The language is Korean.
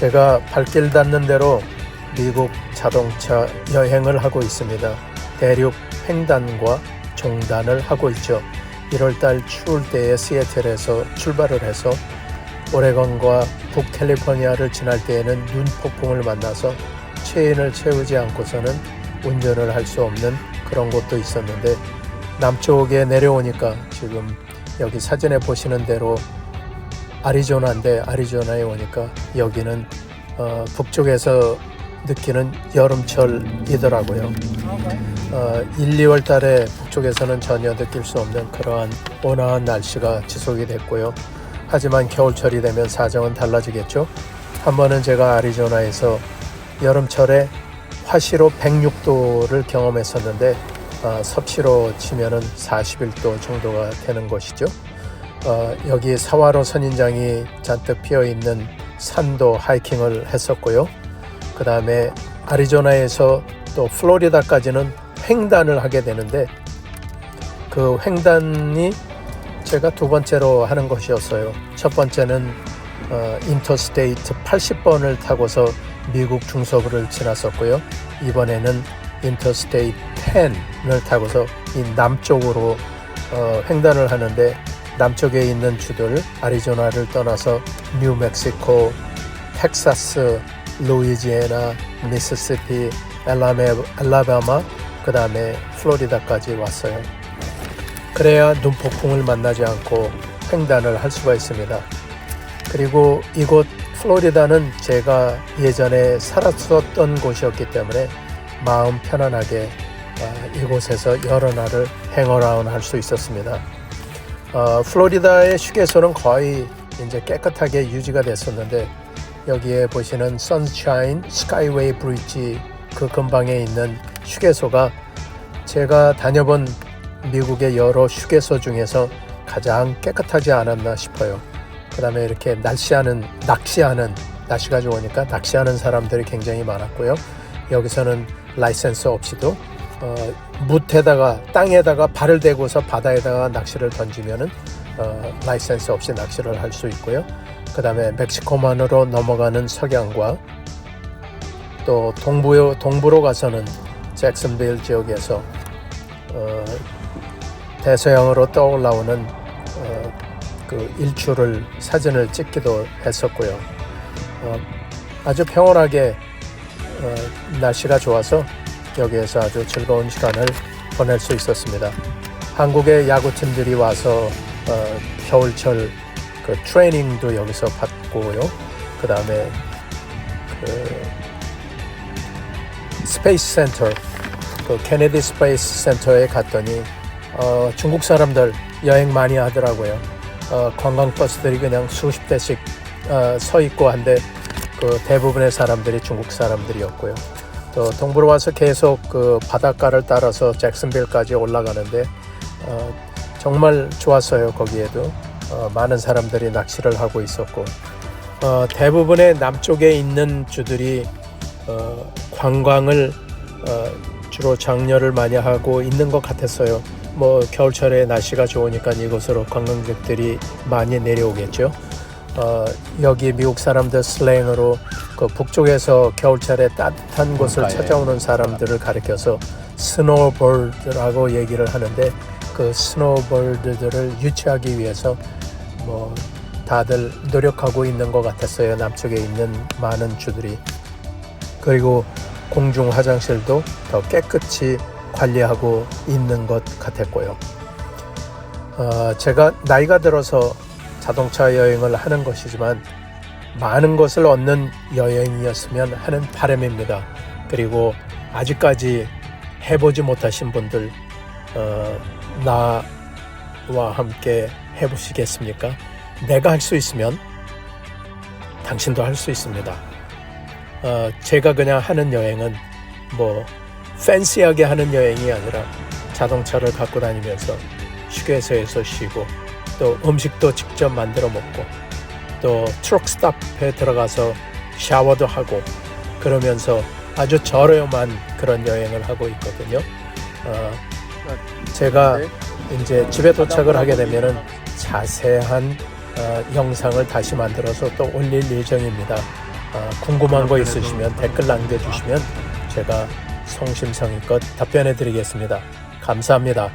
제가 발길 닿는 대로 미국 자동차 여행을 하고 있습니다. 대륙 횡단과 종단을 하고 있죠. 1월달 추울 때에 시애틀에서 출발을 해서 오레곤과 북캘리포니아를 지날 때에는 눈 폭풍을 만나서 체인을 채우지 않고서는 운전을 할 수 없는 그런 곳도 있었는데 남쪽에 내려오니까 지금 여기 사진에 보시는 대로 아리조나인데 아리조나에 오니까 여기는 어, 북쪽에서 느끼는 여름철이더라고요. 어, 1, 2월 달에 북쪽에서는 전혀 느낄 수 없는 그러한 온화한 날씨가 지속이 됐고요. 하지만 겨울철이 되면 사정은 달라지겠죠. 한 번은 제가 아리조나에서 여름철에 화시로 106도를 경험했었는데 어, 섭씨로 치면은 41도 정도가 되는 것이죠. 어, 여기 사와로 선인장이 잔뜩 피어 있는 산도 하이킹을 했었고요. 그 다음에 아리조나에서 또 플로리다까지는 횡단을 하게 되는데 그 횡단이 제가 두 번째로 하는 것이었어요. 첫 번째는 어, 인터스테이트 80번을 타고서 미국 중서부를 지났었고요. 이번에는 인터스테이트 10을 타고서 이 남쪽으로 어, 횡단을 하는데 남쪽에 있는 주들 아리조나를 떠나서 뉴멕시코, 텍사스, 루이지애나, 미시시피, 엘라메, 엘라바마, 그 다음에 플로리다까지 왔어요. 그래야 눈폭풍을 만나지 않고 횡단을 할 수가 있습니다. 그리고 이곳 플로리다는 제가 예전에 살았었던 곳이었기 때문에 마음 편안하게 아, 이곳에서 여러 날을 행어라운 할 수 있었습니다. 어, 플로리다의 휴게소는 거의 이제 깨끗하게 유지가 됐었는데 여기에 보시는 선샤인 스카이웨이 브릿지 그 근방에 있는 휴게소가 제가 다녀본 미국의 여러 휴게소 중에서 가장 깨끗하지 않았나 싶어요. 그 다음에 이렇게 날씨하는, 낚시하는, 날씨가 좋으니까 낚시하는 사람들이 굉장히 많았고요. 여기서는 라이센스 없이도 어, 묻에다가 땅에다가 발을 대고서 바다에다가 낚시를 던지면은 어, 라이센스 없이 낚시를 할 수 있고요. 그 다음에 멕시코만으로 넘어가는 석양과 또 동부 동부로 가서는 잭슨빌 지역에서 어, 대서양으로 떠올라오는 어, 그 일출을 사진을 찍기도 했었고요. 어, 아주 평온하게 어, 날씨가 좋아서 여기에서 아주 즐거운 시간을 보낼 수 있었습니다. 한국의 야구팀들이 와서 어, 겨울철 그 트레이닝도 여기서 받고요. 그 다음에 그 스페이스 센터, 그 케네디 스페이스 센터에 갔더니 어, 중국 사람들 여행 많이 하더라고요. 어, 관광버스들이 그냥 수십 대씩 어, 서 있고 한데 그 대부분의 사람들이 중국 사람들이었고요. 또 동부로 와서 계속 그 바닷가를 따라서 잭슨빌까지 올라가는데 어, 정말 좋았어요. 거기에도 어, 많은 사람들이 낚시를 하고 있었고 어, 대부분의 남쪽에 있는 주들이 어, 관광을 어, 주로 장려를 많이 하고 있는 것 같았어요. 뭐 겨울철에 날씨가 좋으니까 이곳으로 관광객들이 많이 내려오겠죠. 어, 여기 미국 사람들 슬랭으로 그 북쪽에서 겨울철에 따뜻한 곳을. 찾아오는 사람들을 가리켜서 스노우볼드라고 얘기를 하는데 그 스노우볼드들을 유치하기 위해서 뭐 다들 노력하고 있는 것 같았어요. 남쪽에 있는 많은 주들이 그리고 공중 화장실도 더 깨끗이 관리하고 있는 것 같았고요. 어, 제가 나이가 들어서 자동차 여행을 하는 것이지만 많은 것을 얻는 여행이었으면 하는 바람입니다. 그리고 아직까지 해보지 못하신 분들 어, 나와 함께 해보시겠습니까? 내가 할 수 있으면 당신도 할 수 있습니다. 어, 제가 그냥 하는 여행은 뭐 팬시하게 하는 여행이 아니라 자동차를 갖고 다니면서 휴게소에서 쉬고 또 음식도 직접 만들어 먹고 또 트럭 스탑에 들어가서 샤워도 하고 그러면서 아주 저렴한 그런 여행을 하고 있거든요. 어, 제가 이제 집에 도착을 하게 되면은 자세한 어, 영상을 다시 만들어서 또 올릴 예정입니다. 어, 궁금한 거 있으시면 댓글 남겨주시면 제가 성심성의껏 답변해 드리겠습니다. 감사합니다.